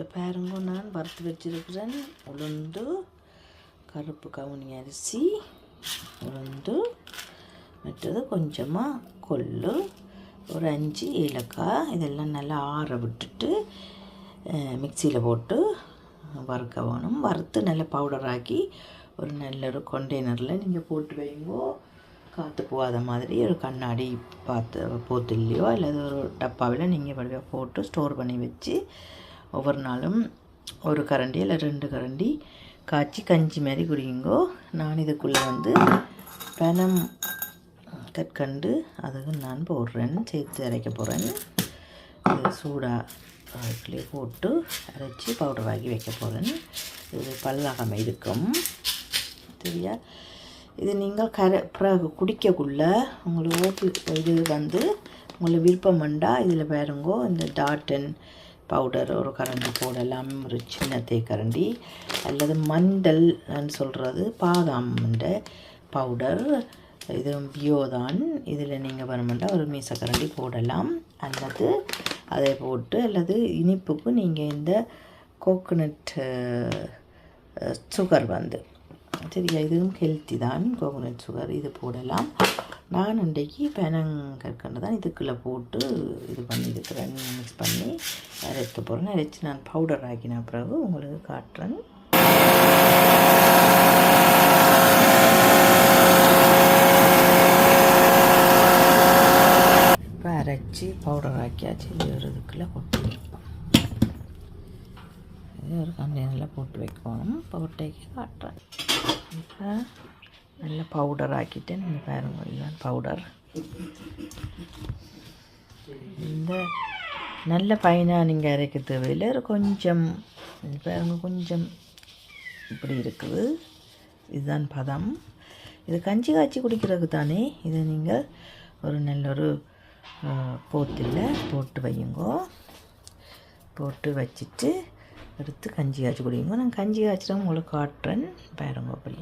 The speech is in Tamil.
இப்போ பாருங்க நான் வறுத்து வச்சிருக்கிறேன். உளுந்து கருப்பு கவுனி அரிசி உளுந்து மற்றது கொஞ்சமாக கொள்ளு ஒரு அஞ்சு ஏலக்காய் இதெல்லாம் நல்லா ஆற விட்டுட்டு மிக்சியில் போட்டு வறுக்க வேணும். வறுத்து நல்லா பவுடர் ஆக்கி ஒரு நல்ல ஒரு கொண்டெய்னரில் நீங்கள் போட்டு வைங்கோ காற்று போகாத மாதிரி ஒரு கண்ணாடி பாத்து போத்துலையோ அல்லது ஒரு டப்பாவில் நீங்கள் போட்டு ஸ்டோர் பண்ணி வச்சு ஒவ்வொரு நாளும் ஒரு கரண்டி இல்லை ரெண்டு கரண்டி காய்ச்சி கஞ்சி மாதிரி குடிங்கோ. நான் இதுக்குள்ளே வந்து பனம் கற்கண்டு அதுக்கு நான் போடுறேன். சேர்த்து அரைக்க போகிறேன் இது சூடாக அதுக்குள்ளே போட்டு அரைச்சி பவுடர் ஆக்கி வைக்க போகிறேன் இது பல்லாகம் இருக்கும். சரியா? இது நீங்கள் கர பிறகு குடிக்கக்குள்ளே உங்களுக்கு ஓட்டு இது வந்து உங்களுக்கு விருப்பம் வேண்டா இதில் பாருங்கோ இந்த டாட்டன் பவுடர் ஒரு கரண்டி போடலாம் ஒரு சின்ன தேக்கரண்டி அல்லது மண்டல்னு சொல்கிறது பாதாமண்ட பவுடர் இது பியோ தான் இதில் நீங்கள் வேணுமெண்டா ஒரு மீசக்கரண்டி போடலாம் அல்லது அதை போட்டு அல்லது இனிப்புக்கு நீங்கள் இந்த கோகோனட் சுகர் வந்து. சரியா? இதுவும் ஹெல்த்தி தான் கோகோனட் சுகர் இது போடலாம் நான் இன்றைக்கு பெனங்கற்கண்டு தான் இதுக்குள்ளே போட்டு இது பண்ணியிருக்கிறேன் மிக்ஸ் பண்ணி அரைக்க போகிறேன் அரைச்சி நான் பவுடர் ஆக்கின பிறகு உங்களுக்கு காட்டுறேன். இப்போ அரைச்சி பவுடர் ஆக்கியாச்சு. இது ஒரு இதுக்குள்ளே கொட்டி இது ஒரு கண்டெய்னரில் போட்டு வைக்கணும். போட்டு வைக்க காட்டுறேன். நல்ல பவுடர் ஆக்கிட்டேன் இந்த பாருங்க இதுதான் பவுடர் இந்த நல்ல பையனாக நீங்கள் அரைக்க தேவையில்லை ஒரு கொஞ்சம் பாருங்க கொஞ்சம் இப்படி இருக்குது இதுதான் பதம் இது கஞ்சி காய்ச்சி குடிக்கிறதுக்கு தானே இதை நீங்கள் ஒரு நல்ல ஒரு போத்தில் போட்டு வையுங்கோ போட்டு வச்சுட்டு எடுத்து கஞ்சி காய்ச்சி குடிங்க நான் கஞ்சி காய்ச்சிட்டு உங்களுக்கு காட்டுறேன் பாருங்க அப்படியே